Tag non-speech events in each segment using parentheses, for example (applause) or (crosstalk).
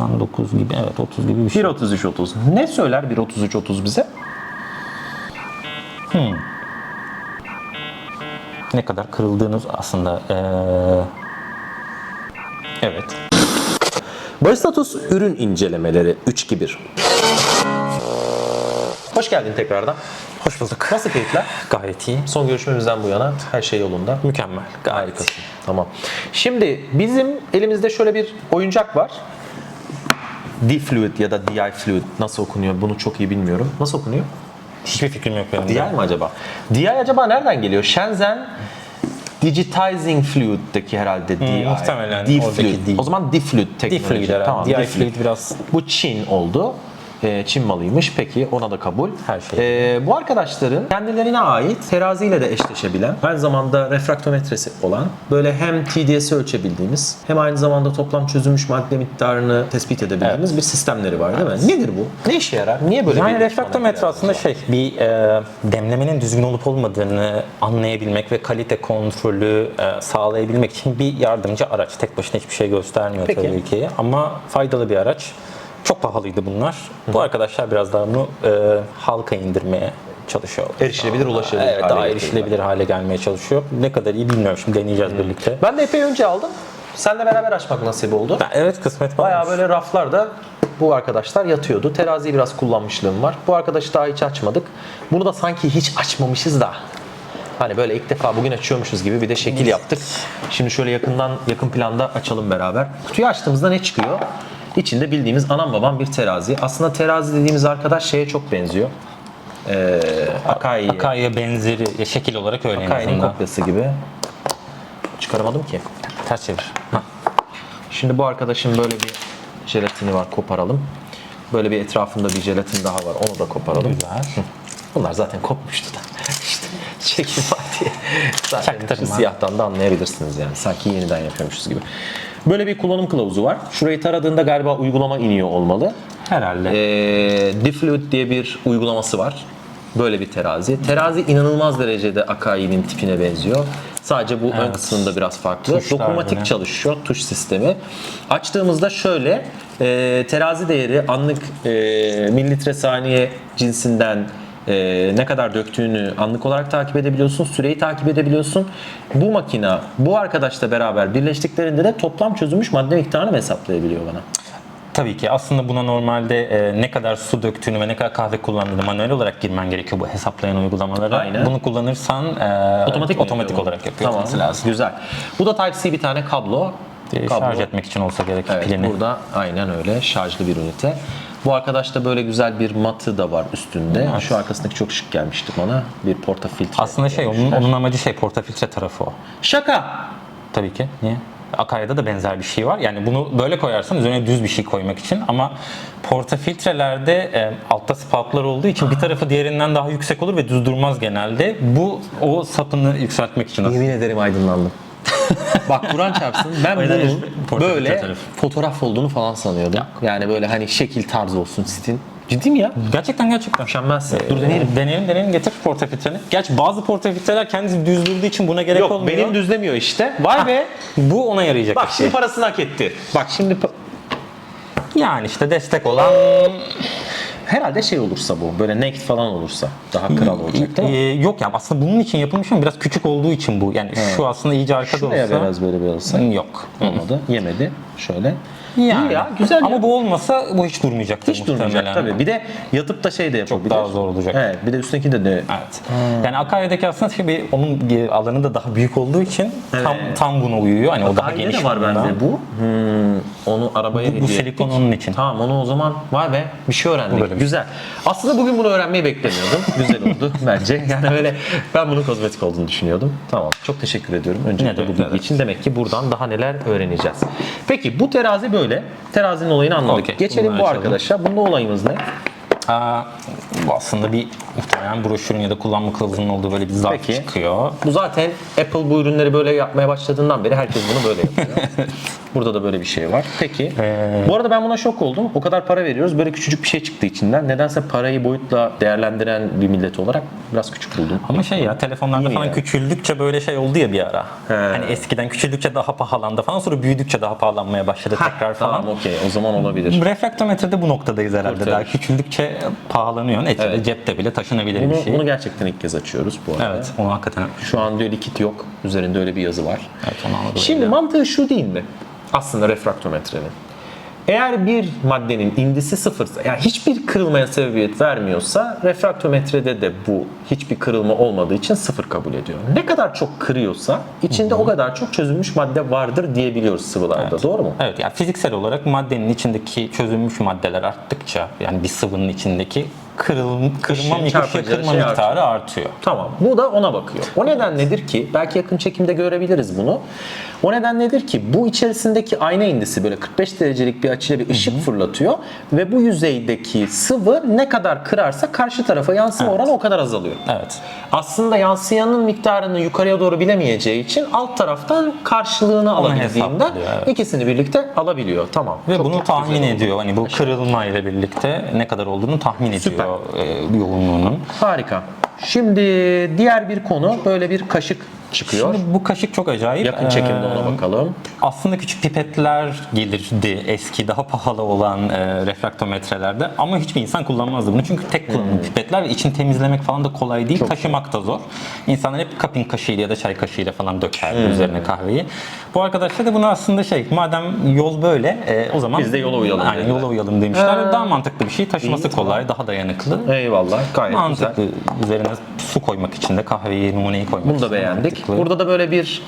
9 gibi evet 30 gibi bir şey. 1.33.30. Ne söyler 1.33.30 bize? Ne kadar kırıldığınız aslında eee, evet. Baristatus ürün incelemeleri 3-2-1. Hoş geldin tekrardan. Hoş bulduk. Nasıl keyifler? Gayet iyi. Son görüşmemizden bu yana her şey yolunda. Mükemmel. Gayet. Harikasın. Tamam. Şimdi bizim elimizde şöyle bir oyuncak var. D-Fluid ya da DI Fluid nasıl okunuyor bunu çok iyi bilmiyorum. Nasıl okunuyor? Hiçbir fikrim yok benim. DI mi acaba? DI acaba nereden geliyor? Shenzhen Digitizing Fluid'deki herhalde DI. muhtemelen D-Fluid. oradaki D. O zaman D-Fluid teknoloji. D-Fluid herhalde. Tamam, DI D-Fluid. Fluid biraz Bu Çin oldu. Ee, Çin malıymış. Peki ona da kabul. Her şey. Ee, bu arkadaşların kendilerine ait teraziyle de eşleşebilen, aynı zamanda refraktometresi olan, böyle hem TDS'i ölçebildiğimiz, hem aynı zamanda toplam çözülmüş madde miktarını tespit edebildiğimiz bir sistemleri var değil mi? Nedir bu? Ne işe yarar? Niye böyle Yani bir refraktometre aslında şey bir e, demlemenin düzgün olup olmadığını anlayabilmek ve kalite kontrolü e, sağlayabilmek için bir yardımcı araç. Tek başına hiçbir şey göstermiyor Peki. tabii ki ama faydalı bir araç. Çok pahalıydı bunlar. Bu arkadaşlar biraz daha bunu e, halka indirmeye çalışıyor. Erişilebilir, ulaşılabilir Evet, hale daha erişilebilir hale gelmeye çalışıyor. Ne kadar iyi bilmiyorum şimdi deneyeceğiz birlikte. Ben de epey önce aldım. Seninle beraber açmak nasip oldu. Ben- evet kısmet Bayağı varmış. böyle raflarda bu arkadaşlar yatıyordu. Teraziyi biraz kullanmışlığım var. Bu arkadaşı daha hiç açmadık. Bunu da sanki hiç açmamışız da. Hani böyle ilk defa bugün açıyormuşuz gibi bir de şekil yaptık. Şimdi şöyle yakından yakın planda açalım beraber. Kutuyu açtığımızda ne çıkıyor? İçinde bildiğimiz anam babam bir terazi. Aslında terazi dediğimiz arkadaş şeye çok benziyor. Ee, Akai. Akai'ye benzeri şekil olarak öyle en Akai'nin azından. kopyası gibi. Çıkaramadım ki. Ters çevir. Hah. Şimdi bu arkadaşın böyle bir jelatini var koparalım. Böyle bir etrafında bir jelatin daha var onu da koparalım. Güzel. Bunlar zaten kopmuştu var diye. Zaten siyahtan da anlayabilirsiniz yani. Sanki yeniden yapıyormuşuz gibi. Böyle bir kullanım kılavuzu var. Şurayı taradığında galiba uygulama iniyor olmalı. Herhalde. Ee, Diffluid diye bir uygulaması var. Böyle bir terazi. Terazi inanılmaz derecede Akai'nin tipine benziyor. Sadece bu ön Evet. kısmında biraz farklı. Tuşlar Dokunmatik yine. çalışıyor, tuş sistemi. Açtığımızda şöyle, e, terazi değeri anlık e, mililitre saniye cinsinden e, ne kadar döktüğünü anlık olarak takip edebiliyorsun, süreyi takip edebiliyorsun. Bu makina bu arkadaşla beraber birleştiklerinde de toplam çözülmüş madde miktarını hesaplayabiliyor bana. Tabii ki aslında buna normalde e, ne kadar su döktüğünü ve ne kadar kahve kullandığını manuel olarak girmen gerekiyor bu hesaplayan uygulamalara. Aynen. Bunu kullanırsan e, Otomatik otomatik olarak yapıyor Tamam, lazım. Güzel. Bu da Type-C bir tane kablo. E, Kablo. Şarj etmek için olsa gerek Evet, pilini. burada aynen öyle şarjlı bir ünite. Bu arkadaşta böyle güzel bir matı da var üstünde. Evet. Şu arkasındaki çok şık gelmişti bana. Bir portafiltre. Aslında şey onun, onun amacı şey portafiltre tarafı o. Şaka. Tabii ki. Niye? Akai'de da benzer bir şey var. Yani bunu böyle koyarsan üzerine düz bir şey koymak için ama portafiltrelerde e, altta spoutlar olduğu için bir tarafı diğerinden daha yüksek olur ve düz durmaz genelde. Bu o sapını yükseltmek için. Yemin ederim aydınlandım. Bak Kur'an çarpsın ben bunun böyle fotoğraf olduğunu falan sanıyordum. Yani böyle hani şekil tarzı olsun stil. Ciddi mi ya? Gerçekten gerçekten. Mükemmelsin. Dur deneyelim. Deneyelim deneyelim getir portafiltreni. Gerçi bazı portafiltreler kendisi düz durduğu için buna gerek Yok olmuyor. benim düzlemiyor işte. Vay be. Bu ona yarayacak Bak şimdi şey. parasını hak etti. Bak şimdi Yani işte destek olan herhalde şey olursa bu böyle naked falan olursa daha kral olacak değil mi? Ee, yok ya aslında bunun için yapılmış ama biraz küçük olduğu için bu. Yani şu aslında iyice arkada Şuraya olsa biraz böyle bir olsa. yok. Olmadı. Yemedi. Şöyle. Yani. İyi ya güzel Ama ya. bu olmasa bu hiç durmayacaktır hiç durmayacak muhtemelen. tabii. Bir de yatıp da şey de yapabilir. daha zor olacak. Evet. Bir de üstündeki de de Evet. Yani Akai'deki aslında tabii onun alanı da daha büyük olduğu için tam tam buna uyuyor. Hani o daha geniş var bende bu. Hmm, onu arabaya Bu hediye silikon ettik. onun için. Tamam onu o zaman vay be bir şey öğrendik. Bu böyle Güzel. Aslında bugün bunu öğrenmeyi beklemiyordum. Güzel oldu (laughs) bence. Yani öyle ben bunun kozmetik olduğunu düşünüyordum. Tamam. Çok teşekkür ediyorum öncelikle bu bilgi evet. için. Demek ki buradan daha neler öğreneceğiz. Peki bu terazi böyle. Terazinin olayını anladık. Okey, Geçelim bunu bu açalım. arkadaşa. Bunda olayımız ne? Aa, bu aslında bir muhtemelen broşürün ya da kullanma kılavuzunun olduğu böyle bir zarf Peki. çıkıyor. Bu zaten Apple bu ürünleri böyle yapmaya başladığından beri herkes bunu böyle yapıyor. (laughs) Burada da böyle bir şey var. Peki. Bu arada ben buna şok oldum. O kadar para veriyoruz. Böyle küçücük bir şey çıktı içinden. Nedense parayı boyutla değerlendiren bir millet olarak biraz küçük buldum. Ama şey ya telefonlarda İyi falan ya. küçüldükçe böyle şey oldu ya bir ara. Hani eskiden küçüldükçe daha pahalandı falan sonra büyüdükçe daha pahalanmaya başladı tekrar falan. Tamam okey o zaman olabilir. Refraktometrede bu noktadayız herhalde. Kurtarır. Daha küçüldükçe pahalanıyor. Neticede Evet. cepte bile taşınabilir Bunu, bir şey. bunu gerçekten ilk kez açıyoruz bu arada. Evet, onu hakikaten Şu an diyor likit yok. Üzerinde öyle bir yazı var. evet, onu anladım. Şimdi mantığı şu değil mi? Aslında refraktometrenin. Eğer bir maddenin indisi sıfırsa, yani hiçbir kırılmaya sebebiyet vermiyorsa refraktometrede de bu hiçbir kırılma olmadığı için sıfır kabul ediyor. Ne kadar çok kırıyorsa içinde o kadar çok çözülmüş madde vardır diyebiliyoruz sıvılarda. Doğru mu? Evet yani fiziksel olarak maddenin içindeki çözülmüş maddeler arttıkça yani bir sıvının içindeki kırıl, kırma, miktarı, kırma şey miktarı artıyor. Tamam. Bu da ona bakıyor. O neden nedir ki? Belki yakın çekimde görebiliriz bunu. O neden nedir ki? Bu içerisindeki ayna indisi böyle 45 derecelik bir açıyla bir ışık fırlatıyor ve bu yüzeydeki sıvı ne kadar kırarsa karşı tarafa yansıma oranı o kadar azalıyor. Evet. Aslında yansıyanın miktarını yukarıya doğru bilemeyeceği için alt taraftan karşılığını alabildiğinden hesaplıyor, evet. ikisini birlikte alabiliyor. Tamam. Ve Çok bunu tahmin ediyor. Hani bu kırılma ile birlikte ne kadar olduğunu tahmin ediyor Süper. e, yoğunluğunun. Harika. Şimdi diğer bir konu böyle bir kaşık çıkıyor. Şimdi bu kaşık çok acayip. Yakın çekimde Ee, ona bakalım. Aslında küçük pipetler gelirdi eski daha pahalı olan e, refraktometrelerde ama hiçbir insan kullanmazdı bunu çünkü tek kullanımlı Hmm. pipetler ve içini temizlemek falan da kolay değil taşımak da zor. İnsanlar hep cupping kaşığıyla ya da çay kaşığıyla falan dökerdi Hmm. üzerine kahveyi. Bu arkadaşlar da bunu aslında şey madem yol böyle e, o zaman Biz de yola uyalım dediler. yola uyalım demişler. Ha. Daha mantıklı bir şey taşıması İyi, tamam. kolay daha dayanıklı. Eyvallah. Gayet güzel. Mantıklı. Üzerine su koymak için de kahveyi, numuneyi koymak Bunu da için beğendik. Mantıklı. Burada da böyle bir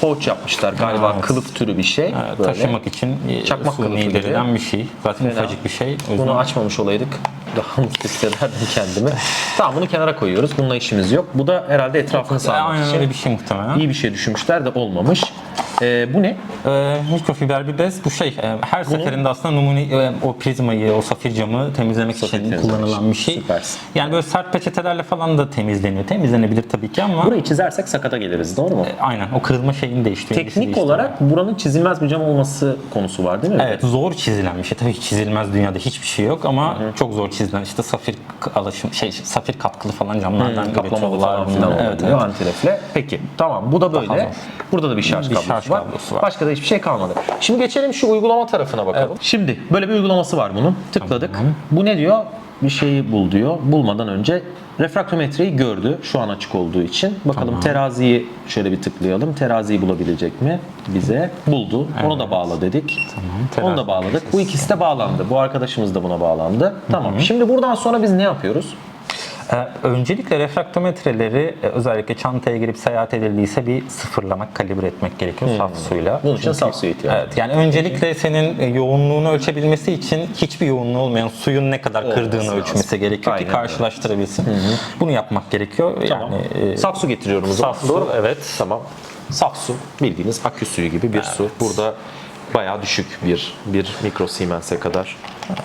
pouch yapmışlar. Galiba Evet. kılıf türü bir şey. Evet, böyle. taşımak için e, Çakmak suni derilen bir şey. Zaten Fena. ufacık bir şey. O yüzden Bunu açmamış olaydık. Daha mutlu hissederdim kendimi. tamam bunu kenara koyuyoruz. Bununla işimiz yok. Bu da herhalde etrafını sağlamak aynen için öyle bir şey muhtemelen. iyi bir şey düşünmüşler de olmamış. Ee, bu ne? Ee, mikrofiber bir bez. Bu şey e, her seferinde aslında numune e, o prizmayı, o safir camı temizlemek Safir için temizlemek kullanılan bir için. şey. Süpersin. Yani böyle sert peçetelerle falan da temizleniyor. Temizlenebilir tabii ki ama Burayı çizersek sakata geliriz. Doğru mu? aynen o kırılma şeyini değiştiriyor. Teknik değiştiriyor. olarak buranın çizilmez bir cam olması konusu var değil mi? Evet zor çizilen bir şey. Tabii ki çizilmez dünyada hiçbir şey yok ama çok zor çizilen işte safir alaşım şey safir katkılı falan camlardan falan bunları. filan Evet, evet. antirefle. Peki tamam bu da böyle. Burada da bir şarj Bir kablosu, şarj var. kablosu var. Başka da hiçbir şey kalmadı. Şimdi geçelim şu uygulama tarafına bakalım. Şimdi böyle bir uygulaması var bunun. Tıkladık. Bu ne diyor? Bir şeyi bul diyor. Bulmadan önce refraktometreyi gördü şu an açık olduğu için. Bakalım teraziyi şöyle bir tıklayalım. Teraziyi bulabilecek mi bize? Buldu. Onu da bağla dedik. terazi Onu da bağladık. Bu ikisi de bağlandı. Bu arkadaşımız da buna bağlandı. Tamam. Şimdi buradan sonra biz ne yapıyoruz? Ee, öncelikle refraktometreleri e, özellikle çantaya girip seyahat edildiyse bir sıfırlamak, kalibre etmek gerekiyor saf suyla. Bunun için saf suya ihtiyacı Evet, yani öncelikle senin e, yoğunluğunu ölçebilmesi için hiçbir yoğunluğu olmayan suyun ne kadar kırdığını lazım. ölçmesi gerekiyor Aynen ki karşılaştırabilsin. Bunu yapmak gerekiyor. Tamam. Yani e, Saf su getiriyorum o zaman. saf su, Doğru evet. Tamam. Saf su bildiğiniz akü suyu gibi bir su. Burada bayağı düşük bir bir mikro Siemens'e kadar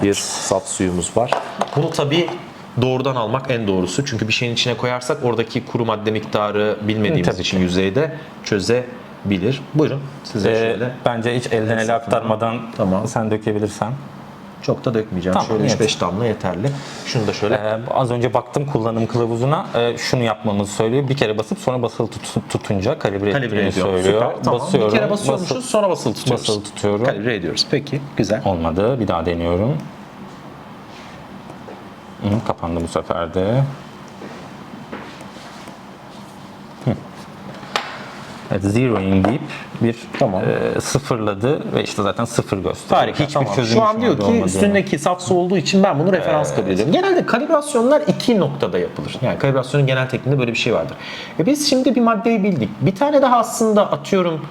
bir saf suyumuz var. Bunu tabii doğrudan almak en doğrusu. Çünkü bir şeyin içine koyarsak oradaki kuru madde miktarı bilmediğimiz Tabii için yüzeyde çözebilir. Buyurun size e, şöyle. bence hiç elden ele aktarmadan Tamam. sen dökebilirsen. Çok da dökmeyeceğim. Tamam, şöyle yeter. 3-5 damla yeterli. Şunu da şöyle Ee, az önce baktım kullanım kılavuzuna e, şunu yapmamızı söylüyor. Bir kere basıp sonra basılı tut- tutunca kalibre, kalibre ettiğini ediyorum. söylüyor. Süper. Tamam. Basıyorum. bir kere basıyormuşuz basıp- sonra basılı tutuyoruz. basılı tutuyorum. Kalibre ediyoruz. Peki güzel. Olmadı. Bir daha deniyorum. Hı, kapandı bu sefer de. Hı. Evet, zeroing deyip bir Tamam. e, sıfırladı ve işte zaten sıfır gösteriyor. Harika Hiçbir tamam. çözüm Şu an diyor ki üstündeki saf su olduğu için ben bunu referans kabul ediyorum. Genelde kalibrasyonlar iki noktada yapılır. Yani kalibrasyonun genel tekniğinde böyle bir şey vardır. E biz şimdi bir maddeyi bildik. Bir tane daha aslında atıyorum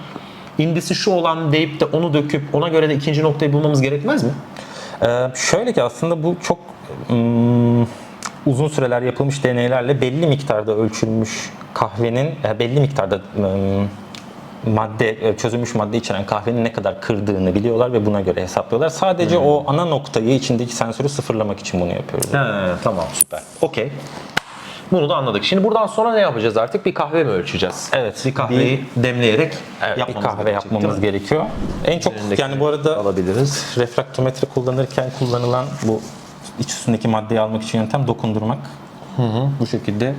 indisi şu olan deyip de onu döküp ona göre de ikinci noktayı bulmamız gerekmez mi? Ee, şöyle ki aslında bu çok uzun süreler yapılmış deneylerle belli miktarda ölçülmüş kahvenin e, belli miktarda ım, madde e, çözülmüş madde içeren kahvenin ne kadar kırdığını biliyorlar ve buna göre hesaplıyorlar. Sadece o ana noktayı içindeki sensörü sıfırlamak için bunu yapıyoruz. He, tamam süper. Okey. Bunu da anladık. Şimdi buradan sonra ne yapacağız artık? Bir kahve mi ölçeceğiz? Evet, Bir kahveyi demleyerek Evet, bir yapmamız kahve gerekecek, yapmamız gerekiyor. En çok Üzerindeki yani bu arada alabiliriz. refraktometre kullanırken kullanılan bu iç üstündeki maddeyi almak için yöntem dokundurmak. Bu şekilde e,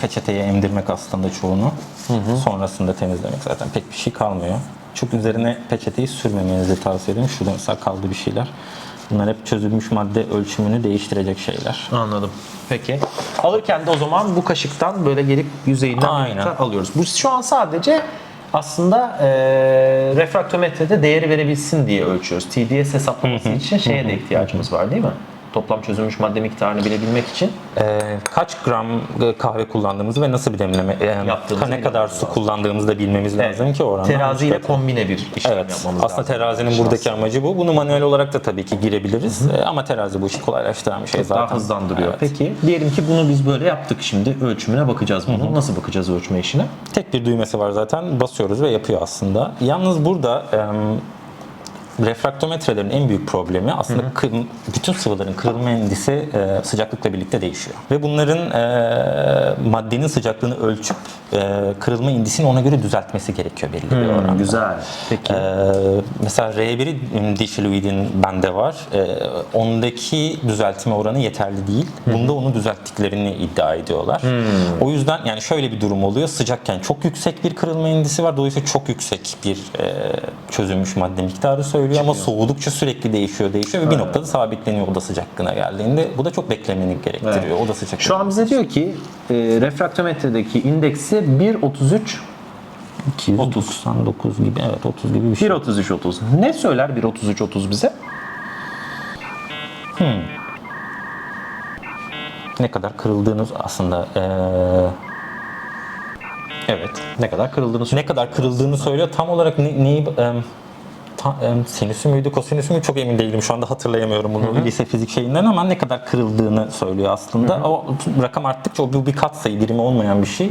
peçeteye emdirmek aslında çoğunu. Sonrasında temizlemek zaten pek bir şey kalmıyor. Çok üzerine peçeteyi sürmemenizi tavsiye ederim. Şurada mesela kaldı bir şeyler. Bunlar hep çözülmüş madde ölçümünü değiştirecek şeyler. Anladım. Peki. Alırken de o zaman bu kaşıktan böyle gelip yüzeyinden Aynen. alıyoruz. Bu şu an sadece aslında e, refraktometrede değeri verebilsin diye ölçüyoruz. TDS hesaplaması için şeye de ihtiyacımız var değil mi? Toplam çözülmüş madde miktarını bilebilmek için. Ee, kaç gram e, kahve kullandığımızı ve nasıl bir demleme, e, Yaptığımızı ne kadar su lazım. kullandığımızı da bilmemiz lazım ki oranla. Teraziyle kombine bir işlem Evet. yapmamız Aslında lazım. terazinin buradaki amacı bu. Bunu manuel olarak da tabii ki girebiliriz. Ee, Ama terazi bu işi kolaylaştıran bir şey zaten. daha hızlandırıyor. Evet. Peki diyelim ki bunu biz böyle yaptık şimdi ölçümüne bakacağız bunu. Nasıl bakacağız ölçme işine? Tek bir düğmesi var zaten. Basıyoruz ve yapıyor aslında. Yalnız burada em, refraktometrelerin en büyük problemi aslında kır- bütün sıvıların kırılma endisi e, sıcaklıkla birlikte değişiyor. Ve bunların e, maddenin sıcaklığını ölçüp e, kırılma indisini ona göre düzeltmesi gerekiyor belli bir oranda. güzel. Peki. Ee, mesela R1'i Dişiluid'in bende var. Ee, ondaki düzeltme oranı yeterli değil. Bunda onu düzelttiklerini iddia ediyorlar. O yüzden yani şöyle bir durum oluyor. Sıcakken çok yüksek bir kırılma indisi var. Dolayısıyla çok yüksek bir e, çözülmüş madde miktarı söylüyor ama soğudukça sürekli değişiyor, değişiyor ve bir noktada sabitleniyor oda sıcaklığına geldiğinde. Bu da çok beklemeni gerektiriyor. Oda sıcaklığına. Şu an bize diyor ki e, refraktometredeki indeksi 1.33 299 gibi evet 30 gibi bir şey. 1.33 30. Ne söyler 1.33 30 bize? ne kadar kırıldığınız aslında eee, evet Ne kadar kırıldığını söylüyor. ne kadar kırıldığını söylüyor tam olarak ne, neyi em, ta, sinüsü müydü kosinüsü mü çok emin değilim şu anda hatırlayamıyorum bunu lise fizik şeyinden ama ne kadar kırıldığını söylüyor aslında o rakam arttıkça o bu bir katsayı birimi olmayan bir şey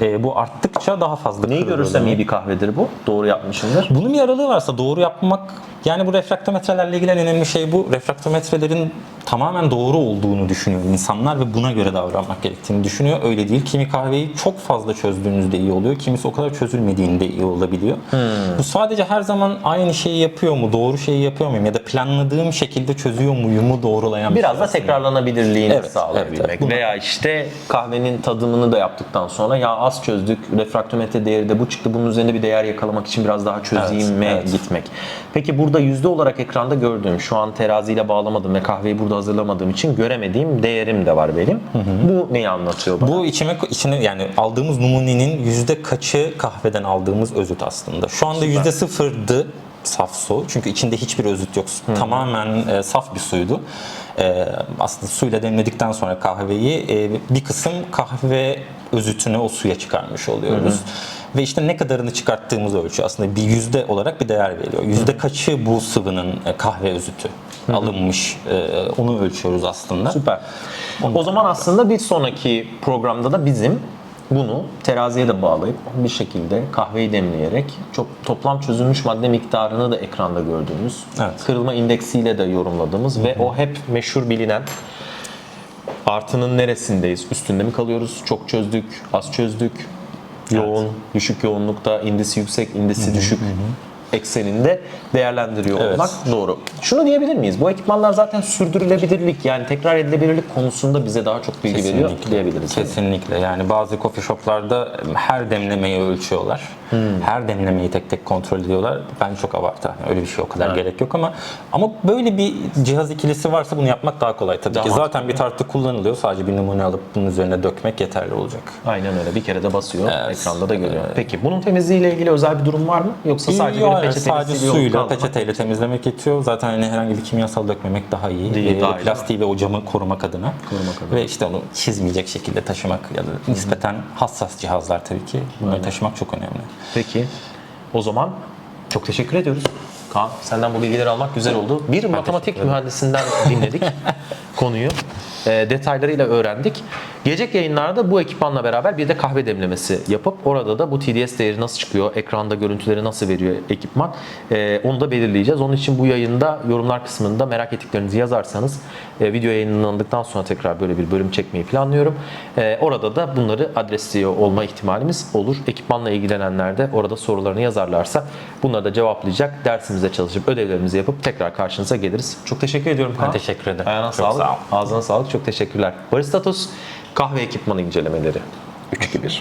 Eee, bu arttıkça daha fazla Neyi görürsem iyi bir kahvedir bu. Doğru yapmışımdır. Bunun bir aralığı varsa doğru yapmak yani bu refraktometrelerle ilgili en önemli şey bu. Refraktometrelerin tamamen doğru olduğunu düşünüyor insanlar ve buna göre davranmak gerektiğini düşünüyor. Öyle değil. Kimi kahveyi çok fazla çözdüğünüzde iyi oluyor. Kimisi o kadar çözülmediğinde iyi olabiliyor. Bu sadece her zaman aynı şeyi yapıyor mu? Doğru şeyi yapıyor muyum? Ya da planladığım şekilde çözüyor muyumu doğrulayan bir Biraz şey da aslında. tekrarlanabilirliğini Evet, sağlayabilmek. evet, evet. Veya işte kahvenin tadımını da yaptıktan sonra ya az çözdük, refraktometre değeri de bu çıktı. Bunun üzerinde bir değer yakalamak için biraz daha çözeyim Evet, evet. gitmek. Peki burada yüzde olarak ekranda gördüğüm, şu an teraziyle bağlamadım ve kahveyi burada hazırlamadığım için göremediğim değerim de var benim. Bu neyi anlatıyor bana? Bu içime içine yani aldığımız numunenin yüzde kaçı kahveden aldığımız özüt aslında. Şu anda yüzde sıfırdı saf su. Çünkü içinde hiçbir özüt yok. Tamamen e, saf bir suydu. E, aslında suyla demledikten sonra kahveyi e, bir kısım kahve özütünü o suya çıkarmış oluyoruz. Ve işte ne kadarını çıkarttığımız ölçü aslında bir yüzde olarak bir değer veriyor. Yüzde kaçı bu sıvının e, kahve özütü alınmış e, onu ölçüyoruz aslında. Süper. O zaman aslında bir sonraki programda da bizim bunu teraziye de bağlayıp bir şekilde kahveyi demleyerek çok toplam çözülmüş madde miktarını da ekranda gördüğümüz, Evet. kırılma indeksiyle de yorumladığımız ve o hep meşhur bilinen artının neresindeyiz? Üstünde mi kalıyoruz? Çok çözdük, az çözdük. Yoğun, düşük yoğunlukta, indisi yüksek, indisi düşük ekseninde değerlendiriyor Evet. olmak doğru. Şunu diyebilir miyiz? Bu ekipmanlar zaten sürdürülebilirlik yani tekrar edilebilirlik konusunda bize daha çok bilgi veriyor diyebiliriz. Kesinlikle. Yani bazı coffee shoplarda her demlemeyi ölçüyorlar. Hmm. Her demlemeyi tek tek kontrol ediyorlar. Ben çok abartı. Yani Öyle bir şey o kadar gerek yok ama ama böyle bir cihaz ikilisi varsa bunu yapmak daha kolay tabii Daha ki. mantıklı. Zaten bir tartı kullanılıyor. Sadece bir numune alıp bunun üzerine dökmek yeterli olacak. Aynen öyle. Bir kere de basıyor, ekranda da görüyor. Peki bunun temizliğiyle ilgili özel bir durum var mı? Yoksa sadece Yok, peçeteyle sadece suyla, kaldırmak? peçeteyle temizlemek yetiyor. Zaten hani herhangi bir kimyasal dökmemek daha iyi. Değil, Ee, daha iyi, plastiği ve o camı korumak adına. Korumak adına. Ve işte onu çizmeyecek şekilde taşımak ya da nispeten hassas cihazlar tabii ki. Bunları taşımak çok önemli. Peki. O zaman çok teşekkür ediyoruz. Kaan senden bu bilgileri almak güzel oldu. Bir matematik mühendisinden dinledik (laughs) konuyu. E, detaylarıyla öğrendik. Gelecek yayınlarda bu ekipmanla beraber bir de kahve demlemesi yapıp orada da bu TDS değeri nasıl çıkıyor, ekranda görüntüleri nasıl veriyor ekipman e, onu da belirleyeceğiz. Onun için bu yayında yorumlar kısmında merak ettiklerinizi yazarsanız e, video yayınlandıktan sonra tekrar böyle bir bölüm çekmeyi planlıyorum. Orada da bunları adresliyor olma ihtimalimiz olur. Ekipmanla ilgilenenler de orada sorularını yazarlarsa bunları da cevaplayacak. Dersimize çalışıp ödevlerimizi yapıp tekrar karşınıza geliriz. Çok teşekkür ediyorum Kaan. teşekkür ederim. Ayağına Çok sağlık. sağ. Ağzına sağlık. Çok teşekkürler. Baristatus kahve ekipmanı incelemeleri. 3-2-1.